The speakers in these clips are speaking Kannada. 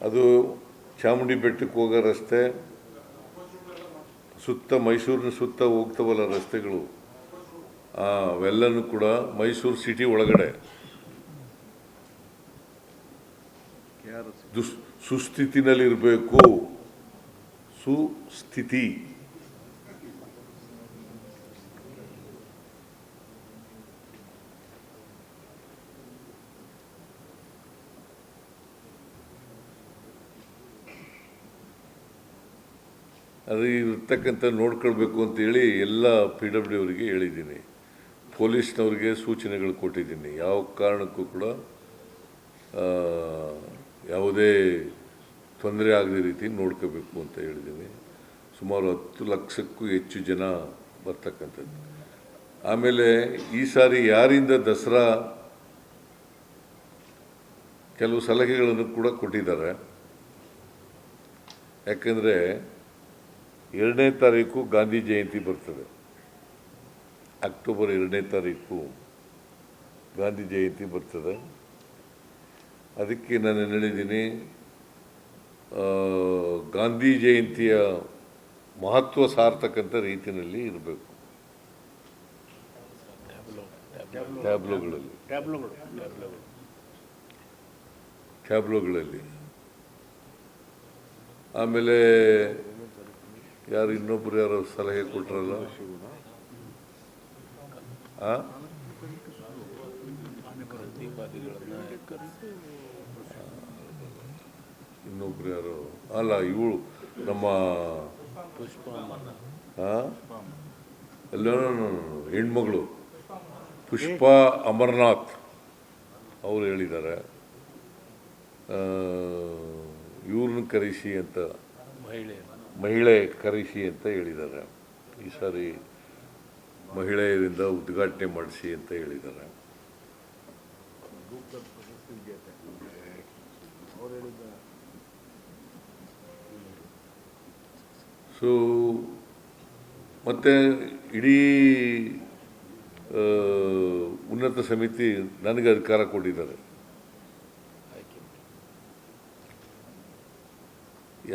ಅದು ಚಾಮುಂಡಿ ಬೆಟ್ಟಕ್ಕೆ ಹೋಗೋ ರಸ್ತೆ ಸುತ್ತ ಮೈಸೂರಿನ ಸುತ್ತ ಹೋಗ್ತವಲ್ಲ ರಸ್ತೆಗಳು. ಆ, ಅವೆಲ್ಲನೂ ಕೂಡ ಮೈಸೂರು ಸಿಟಿ ಒಳಗಡೆ. ದುಸ್ ಸುಸ್ಥಿತಿನಲ್ಲಿರಬೇಕು. ಸುಸ್ಥಿತಿ. ಅದು ಇರ್ತಕ್ಕಂಥ ನೋಡ್ಕೊಳ್ಬೇಕು ಅಂತೇಳಿ ಎಲ್ಲ ಪಿ ಡಬ್ಲ್ಯೂ ಅವರಿಗೆ ಹೇಳಿದ್ದೀನಿ. ಪೊಲೀಸ್ನವ್ರಿಗೆ ಸೂಚನೆಗಳು ಕೊಟ್ಟಿದ್ದೀನಿ. ಯಾವ ಕಾರಣಕ್ಕೂ ಕೂಡ ಯಾವುದೇ ತೊಂದರೆ ಆಗದ ರೀತಿ ನೋಡ್ಕೋಬೇಕು ಅಂತ ಹೇಳಿದ್ದೀನಿ. ಸುಮಾರು ಹತ್ತು ಲಕ್ಷಕ್ಕೂ ಹೆಚ್ಚು ಜನ ಬರ್ತಕ್ಕಂಥದ್ದು. ಆಮೇಲೆ ಈ ಸಾರಿ ಯಾರಿಂದ ದಸರಾ ಕೆಲವು ಸಲಹೆಗಳನ್ನು ಕೂಡ ಕೊಟ್ಟಿದ್ದಾರೆ. ಯಾಕಂದರೆ ಎರಡನೇ ತಾರೀಕು ಗಾಂಧಿ ಜಯಂತಿ ಬರ್ತದೆ. ಅಕ್ಟೋಬರ್ ಎರಡನೇ ತಾರೀಕು ಗಾಂಧಿ ಜಯಂತಿ ಬರ್ತದೆ. ಅದಕ್ಕೆ ನಾನು ಹೇಳಿದ್ದೀನಿ ಗಾಂಧಿ ಜಯಂತಿಯ ಮಹತ್ವ ಸಾರ್ತಕ್ಕಂಥ ರೀತಿಯಲ್ಲಿ ಇರಬೇಕು. ಟ್ಯಾಬ್ಲೋಗಳಲ್ಲಿ. ಟ್ಯಾಬ್ಲೋಗಳಲ್ಲಿ. ಆಮೇಲೆ ಯಾರು ಇನ್ನೊಬ್ರು ಯಾರು ಸಲಹೆ ಕೊಟ್ರಲ್ಲ? ಇನ್ನೊಬ್ರು ಯಾರು? ಅಲ್ಲ, ಇವಳು ನಮ್ಮ ಹೆಣ್ಮಗಳು. ಪುಷ್ಪಾ ಅಮರ್ನಾಥ್ ಅವರು ಹೇಳಿದ್ದಾರೆ. ಇವ್ರನ್ನ ಕರೆಸಿ ಅಂತ. ಮಹಿಳೆ ಕರೆಸಿ ಅಂತ ಹೇಳಿದ್ದಾರೆ. ಈ ಸಾರಿ ಮಹಿಳೆಯರಿಂದ ಉದ್ಘಾಟನೆ ಮಾಡಿಸಿ ಅಂತ ಹೇಳಿದ್ದಾರೆ. ಸೊ ಮತ್ತು ಇಡೀ ಉನ್ನತ ಸಮಿತಿ ನನಗೆ ಅಧಿಕಾರ ಕೊಟ್ಟಿದ್ದಾರೆ.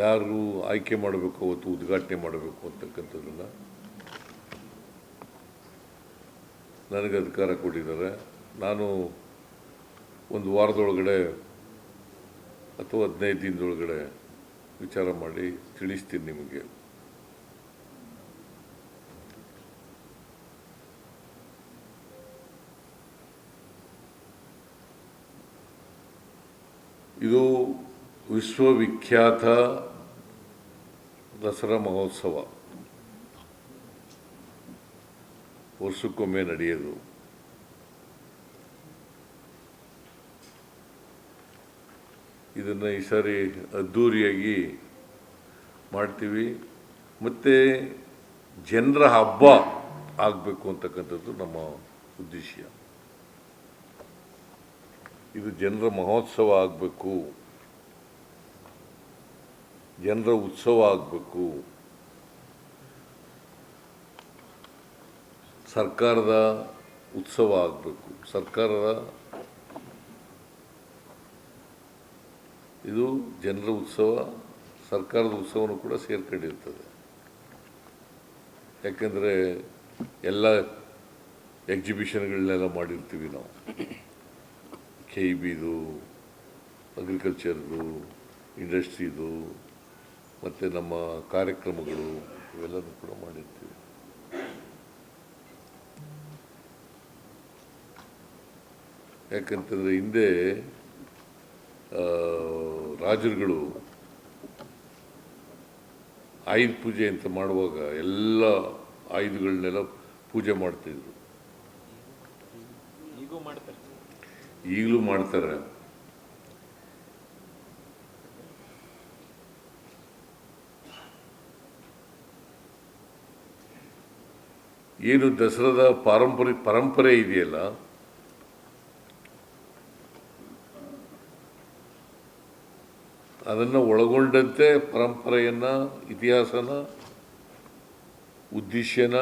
ಯಾರು ಆಯ್ಕೆ ಮಾಡಬೇಕು, ಅವತ್ತು ಉದ್ಘಾಟನೆ ಮಾಡಬೇಕು ಅಂತಕ್ಕಂಥದ್ದನ್ನ ನನಗೆ ಅಧಿಕಾರ ಕೊಟ್ಟಿದ್ದಾರೆ. ನಾನು ಒಂದು ವಾರದೊಳಗಡೆ ಅಥವಾ ಹದಿನೈದು ದಿನದೊಳಗಡೆ ವಿಚಾರ ಮಾಡಿ ತಿಳಿಸ್ತೀನಿ ನಿಮಗೆ. ಇದು ವಿಶ್ವವಿಖ್ಯಾತ ದಸರಾ ಮಹೋತ್ಸವ. ವರ್ಷಕ್ಕೊಮ್ಮೆ ನಡೆಯೋದು. ಇದನ್ನು ಈ ಸಾರಿ ಅದ್ಧೂರಿಯಾಗಿ ಮಾಡ್ತೀವಿ. ಮತ್ತು ಜನರ ಹಬ್ಬ ಆಗಬೇಕು ಅಂತಕ್ಕಂಥದ್ದು ನಮ್ಮ ಉದ್ದೇಶ. ಇದು ಜನರ ಮಹೋತ್ಸವ ಆಗಬೇಕು. ಜನರ ಉತ್ಸವ ಆಗಬೇಕು. ಸರ್ಕಾರದ ಉತ್ಸವ ಆಗಬೇಕು. ಸರ್ಕಾರದ ಇದು ಜನರ ಉತ್ಸವ, ಸರ್ಕಾರದ ಉತ್ಸವನೂ ಕೂಡ ಸೇರ್ಕೊಂಡಿರ್ತದೆ. ಯಾಕೆಂದರೆ ಎಲ್ಲ ಎಕ್ಸಿಬಿಷನ್ಗಳನ್ನೆಲ್ಲ ಮಾಡಿರ್ತೀವಿ ನಾವು. ಕೆ ಇ ಬಿದು ಅಗ್ರಿಕಲ್ಚರ್ದು ಇಂಡಸ್ಟ್ರಿದು ಮತ್ತು ನಮ್ಮ ಕಾರ್ಯಕ್ರಮಗಳು ಇವೆಲ್ಲನೂ ಕೂಡ ಮಾಡಿರ್ತೀವಿ. ಯಾಕಂತಂದರೆ ಹಿಂದೆ ರಾಜರುಗಳು ಆಯುಧ ಪೂಜೆ ಅಂತ ಮಾಡುವಾಗ ಎಲ್ಲ ಆಯುಧಗಳನ್ನೆಲ್ಲ ಪೂಜೆ ಮಾಡ್ತಿದ್ರು. ಈಗಲೂ ಮಾಡ್ತಾರೆ. ಏನು ದಸರಾದ ಪಾರಂಪರಿ ಪರಂಪರೆ ಇದೆಯಲ್ಲ? ಅದನ್ನು ಒಳಗೊಂಡಂತೆ ಪರಂಪರೆಯನ್ನು, ಇತಿಹಾಸನ, ಉದ್ದೇಶನ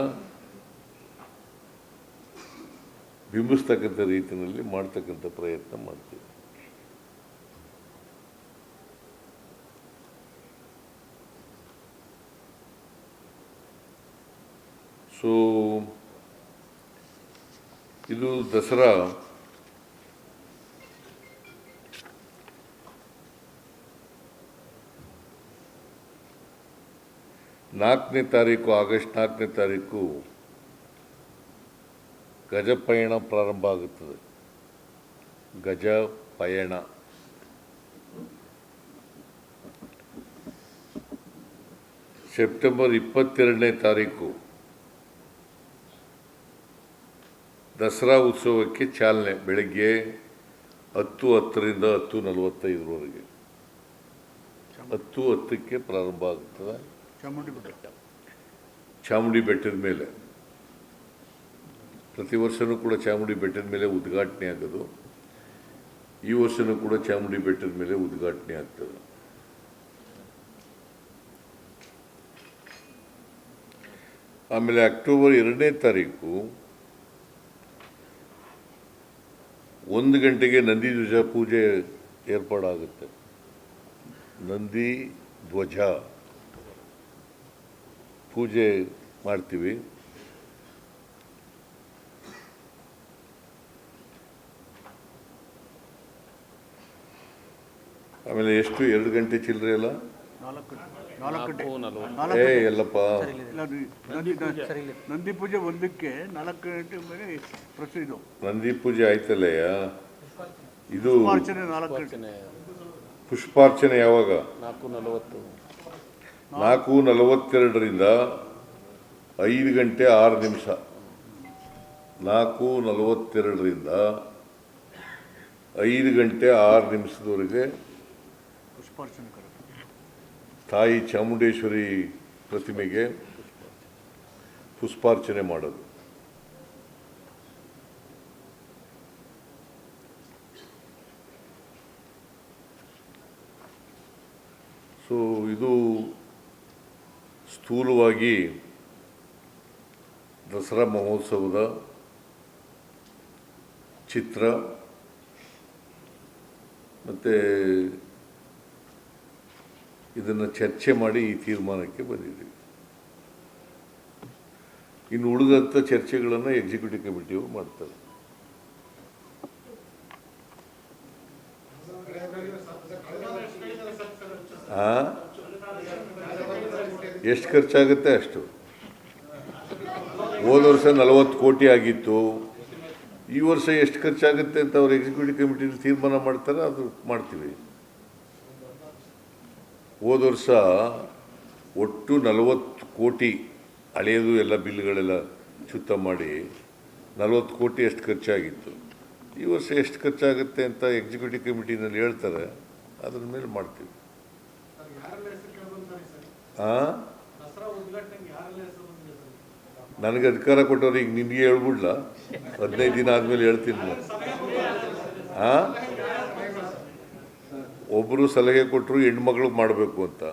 ಬಿಂಬಿಸ್ತಕ್ಕಂಥ ರೀತಿಯಲ್ಲಿ ಮಾಡ್ತಕ್ಕಂಥ ಪ್ರಯತ್ನ ಮಾಡ್ತೀವಿ. ಸೊ, ಇದು ದಸರಾ. ನಾಲ್ಕನೇ ತಾರೀಕು, ಆಗಸ್ಟ್ ನಾಲ್ಕನೇ ತಾರೀಕು ಗಜಪಯಣ ಪ್ರಾರಂಭ ಆಗುತ್ತದೆ. ಗಜಪಯಣ ಸೆಪ್ಟೆಂಬರ್ ಇಪ್ಪತ್ತೆರಡನೇ ತಾರೀಕು. ದಸರಾ ಉತ್ಸವಕ್ಕೆ ಚಾಲನೆ ಬೆಳಗ್ಗೆ ಹತ್ತು ಹತ್ತರಿಂದ ಹತ್ತು ನಲವತ್ತೈದರವರೆಗೆ. ಹತ್ತು ಹತ್ತಕ್ಕೆ ಪ್ರಾರಂಭ ಆಗ್ತದೆ. ಚಾಮುಂಡಿ ಬೆಟ್ಟ. ಚಾಮುಂಡಿ ಬೆಟ್ಟದ ಮೇಲೆ. ಪ್ರತಿ ವರ್ಷವೂ ಕೂಡ ಚಾಮುಂಡಿ ಬೆಟ್ಟದ ಮೇಲೆ ಉದ್ಘಾಟನೆ ಆಗೋದು. ಈ ವರ್ಷವೂ ಕೂಡ ಚಾಮುಂಡಿ ಬೆಟ್ಟದ ಮೇಲೆ ಉದ್ಘಾಟನೆ ಆಗ್ತದೆ. ಆಮೇಲೆ ಅಕ್ಟೋಬರ್ ಎರಡನೇ ತಾರೀಕು ಒಂದು ಗಂಟೆಗೆ ನಂದಿ ಧ್ವಜ ಪೂಜೆ ಏರ್ಪಾಡಾಗುತ್ತೆ. ನಂದಿ ಧ್ವಜ ಪೂಜೆ ಮಾಡ್ತೀವಿ. ಆಮೇಲೆ ಎಷ್ಟು? ಎರಡು ಗಂಟೆ ಚಿಲ್ಲರೆ ಅಲ್ಲ? ಏ ನಾಲ್ಕು ಎಲ್ಲಪ್ಪ. ನಂದಿ ನಂದಿ ಪೂಜೆ. ಒಂದಕ್ಕೆ ನಾಲ್ಕು ಗಂಟೆ ಮೇಲೆ ಪ್ರಶ್ನೆ ಇದು. ನಂದಿ ಪೂಜೆ ಆಯ್ತಲ್ಲಯ್ಯ ಇದು ಪುಷ್ಪಾರ್ಚನೆ ಯಾವಾಗ? ನಾಲ್ಕು ನಲವತ್ತು. ನಾಲ್ಕು ನಲವತ್ತೆರಡರಿಂದ ಐದು ಗಂಟೆ ಆರು ನಿಮಿಷ. ನಾಲ್ಕು ನಲವತ್ತೆರಡರಿಂದ ಐದು ಗಂಟೆ ಆರು ನಿಮಿಷದವರೆಗೆ ಪುಷ್ಪಾರ್ಚನೆ ತಾಯಿ ಚಾಮುಂಡೇಶ್ವರಿ ಪ್ರತಿಮೆಗೆ ಪುಷ್ಪಾರ್ಚನೆ ಮಾಡೋದು. ಸೊ ಇದು ಸ್ಥೂಲವಾಗಿ ದಸರಾ ಮಹೋತ್ಸವದ ಚಿತ್ರ ಮತ್ತು ಇದನ್ನು ಚರ್ಚೆ ಮಾಡಿ ಈ ತೀರ್ಮಾನಕ್ಕೆ ಬಂದಿದ್ದೀವಿ. ಇನ್ನು ಉಳಿದಂಥ ಚರ್ಚೆಗಳನ್ನು ಎಕ್ಸಿಕ್ಯೂಟಿವ್ ಕಮಿಟಿಯವರು ಮಾಡ್ತಾರೆ ಎಷ್ಟು ಖರ್ಚಾಗುತ್ತೆ ಅಷ್ಟು? ಹೋದ ವರ್ಷ ನಲವತ್ತು ಕೋಟಿ ಆಗಿತ್ತು. ಈ ವರ್ಷ ಎಷ್ಟು ಖರ್ಚಾಗುತ್ತೆ ಅಂತ ಅವ್ರು ಎಕ್ಸಿಕ್ಯೂಟಿವ್ ಕಮಿಟಿ ತೀರ್ಮಾನ ಮಾಡ್ತಾರೆ ಅದು ಮಾಡ್ತೀವಿ. ಹೋದ ವರ್ಷ ಒಟ್ಟು ನಲವತ್ತು ಕೋಟಿ ಹಳೆಯದು ಎಲ್ಲ ಬಿಲ್ಗಳೆಲ್ಲ ಚುತ್ತ ಮಾಡಿ ನಲವತ್ತು ಕೋಟಿ ಎಷ್ಟು ಖರ್ಚಾಗಿತ್ತು. ಈ ವರ್ಷ ಎಷ್ಟು ಖರ್ಚಾಗುತ್ತೆ ಅಂತ ಎಕ್ಸಿಕ್ಯೂಟಿವ್ ಕಮಿಟಿನಲ್ಲಿ ಹೇಳ್ತಾರೆ. ಅದ್ರ ಮೇಲೆ ಮಾಡ್ತೀವಿ. ಹಾಂ ನನಗೆ ಅಧಿಕಾರ ಕೊಟ್ಟವ್ರು ಈಗ ನಿನಗೆ ಹೇಳ್ಬಿಡ್ಲ? ಹದಿನೈದು ದಿನ ಆದಮೇಲೆ ಹೇಳ್ತೀನಿ. ಹಾಂ ಒಬ್ಬರು ಸಲಹೆ ಕೊಟ್ಟರು ಹೆಣ್ಮಕ್ಳು ಮಾಡಬೇಕು ಅಂತ.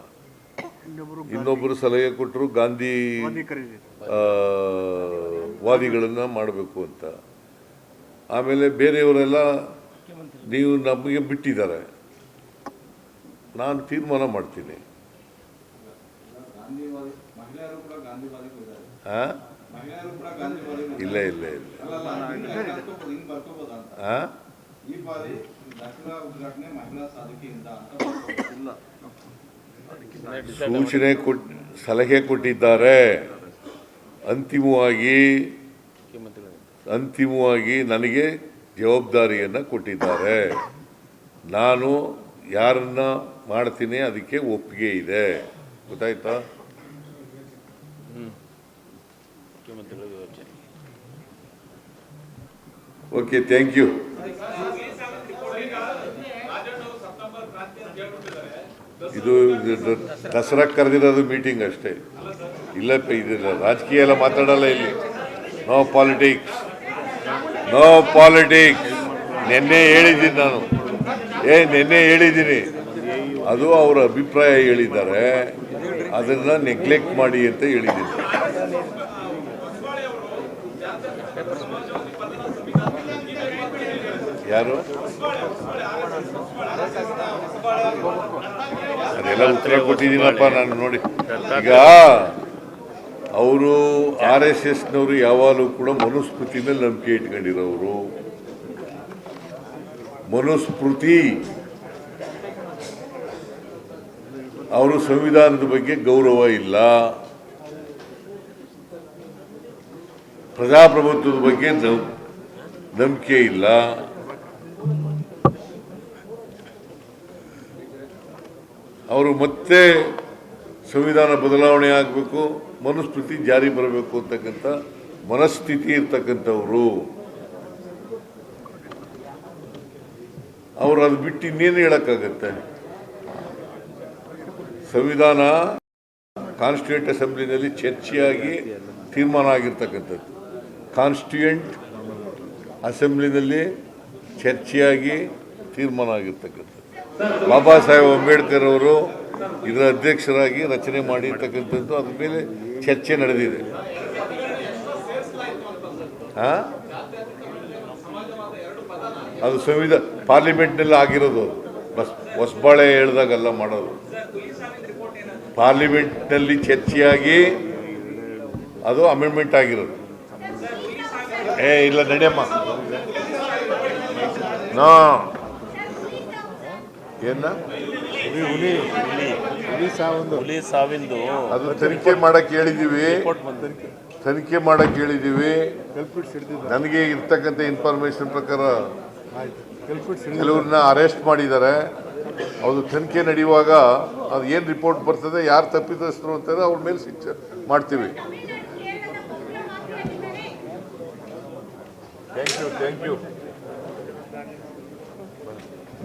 ಇನ್ನೊಬ್ಬರು ಸಲಹೆ ಕೊಟ್ಟರು ಗಾಂಧಿ ವಾದಿಗಳನ್ನು ಮಾಡಬೇಕು ಅಂತ. ಆಮೇಲೆ ಬೇರೆಯವರೆಲ್ಲ ನೀವು ನಮಗೆ ಬಿಟ್ಟಿದ್ದಾರೆ. ನಾನು ತೀರ್ಮಾನ ಮಾಡ್ತೀನಿ. ಹಾಂ ಇಲ್ಲ ಇಲ್ಲ ಇಲ್ಲ. ಅಲ್ಲಲ್ಲ ಸೂಚನೆ ಕೊಟ್ ಸಲಹೆ ಕೊಟ್ಟಿದ್ದಾರೆ. ಅಂತಿಮವಾಗಿ ಅಂತಿಮವಾಗಿ ನನಗೆ ಜವಾಬ್ದಾರಿಯನ್ನು ಕೊಟ್ಟಿದ್ದಾರೆ. ನಾನು ಯಾರನ್ನ ಮಾಡ್ತೀನಿ ಅದಕ್ಕೆ ಒಪ್ಪಿಗೆ ಇದೆ. ಗೊತ್ತಾಯ್ತಾ? ಓಕೆ ಥ್ಯಾಂಕ್ ಯು ಇದು ದಸರಾ ಕರೆದಿರೋದು ಮೀಟಿಂಗ್ ಅಷ್ಟೇ. ಇಲ್ಲ ಇದಿಲ್ಲ ರಾಜಕೀಯ ಎಲ್ಲ ಮಾತಾಡಲ್ಲ ಇಲ್ಲಿ. ನೋ ಪಾಲಿಟಿಕ್ಸ್ ನೋ ಪಾಲಿಟಿಕ್ಸ್ ನಿನ್ನೆ ಹೇಳಿದ್ದೀನಿ ನಾನು. ಏ, ನಿನ್ನೆ ಹೇಳಿದ್ದೀನಿ. ಅದು ಅವರ ಅಭಿಪ್ರಾಯ ಹೇಳಿದ್ದಾರೆ. ಅದನ್ನು ನೆಗ್ಲೆಕ್ಟ್ ಮಾಡಿ ಅಂತ ಹೇಳಿದ್ದೀನಿ. ಯಾರು? ಅದೆಲ್ಲ ಉತ್ತರ ಕೊಟ್ಟಿದ್ದೀನಪ್ಪ ನಾನು ನೋಡಿ. ಈಗ ಅವರು ಆರ್ ಎಸ್ ಎಸ್ನವರು ಯಾವಾಗಲೂ ಕೂಡ ಮನುಸ್ಮೃತಿ ಮೇಲೆ ನಂಬಿಕೆ ಇಟ್ಕೊಂಡಿರೋರು. ಮನುಸ್ಮೃತಿ. ಅವರು ಸಂವಿಧಾನದ ಬಗ್ಗೆ ಗೌರವ ಇಲ್ಲ. ಪ್ರಜಾಪ್ರಭುತ್ವದ ಬಗ್ಗೆ ನಂಬಿಕೆ ಇಲ್ಲ. ಅವರು ಮತ್ತೆ ಸಂವಿಧಾನ ಬದಲಾವಣೆ ಆಗಬೇಕು ಮನುಸ್ಮೃತಿ ಜಾರಿ ಬರಬೇಕು ಅಂತಕ್ಕಂಥ ಮನಸ್ಥಿತಿ ಇರ್ತಕ್ಕಂಥವರು. ಅವರು ಅದು ಬಿಟ್ಟು ಇನ್ನೇನು ಹೇಳಕ್ಕಾಗತ್ತೆ? ಸಂವಿಧಾನ ಕಾನ್ಸ್ಟಿಟ್ಯೂಂಟ್ ಅಸೆಂಬ್ಲಿನಲ್ಲಿ ಚರ್ಚೆಯಾಗಿ ತೀರ್ಮಾನ ಆಗಿರ್ತಕ್ಕಂಥದ್ದು. ಕಾನ್ಸ್ಟಿಟ್ಯೂಂಟ್ ಅಸೆಂಬ್ಲಿನಲ್ಲಿ ಚರ್ಚೆಯಾಗಿ ತೀರ್ಮಾನ ಆಗಿರ್ತಕ್ಕಂಥದ್ದು. ಬಾಬಾ ಸಾಹೇಬ್ ಅಂಬೇಡ್ಕರ್ ಅವರು ಇದರ ಅಧ್ಯಕ್ಷರಾಗಿ ರಚನೆ ಮಾಡಿರ್ತಕ್ಕಂಥದ್ದು, ಅದ್ರ ಮೇಲೆ ಚರ್ಚೆ ನಡೆದಿದೆ? ಅದು ಸಂವಿಧಾನ, ಪಾರ್ಲಿಮೆಂಟ್ನಲ್ಲಿ ಆಗಿರೋದು. ಬಸ್, ಹೊಸಬಾಳೆ ಹೇಳ್ದಾಗಲ್ಲ ಮಾಡೋದು. ಪಾರ್ಲಿಮೆಂಟ್ನಲ್ಲಿ ಚರ್ಚೆಯಾಗಿ ಅದು ಅಮೆಂಡ್ಮೆಂಟ್ ಆಗಿರೋದು. ಏ, ಇಲ್ಲ, ನಡೆಯಮ್ಮ. ನಾ. ಏನ? ಹುಲಿ ಸಾವಿಂದು. ಅದು ತನಿಖೆ ಮಾಡಕ್ ಹೇಳಿದೀವಿ. ರಿಪೋರ್ಟ್ ಬಂದಿದೆ ತನಿಖೆ ಮಾಡಕ್ ಹೇಳಿದೀವಿ. ನನಗೆ ಇರ್ತಕ್ಕಂಥ ಇನ್ಫಾರ್ಮೇಶನ್ ಪ್ರಕಾರ ಕೆಲವ್ರನ್ನ ಅರೆಸ್ಟ್ ಮಾಡಿದ್ದಾರೆ. ಅದು ತನಿಖೆ ನಡೆಯುವಾಗ ಅದು ಏನು ರಿಪೋರ್ಟ್ ಬರ್ತದೆ ಯಾರು ತಪ್ಪಿತಸ್ಥರು ಅಂತಾರೆ ಅವ್ರ ಮೇಲೆ ಶಿಕ್ಷೆ ಮಾಡ್ತೀವಿ. Thank you thank you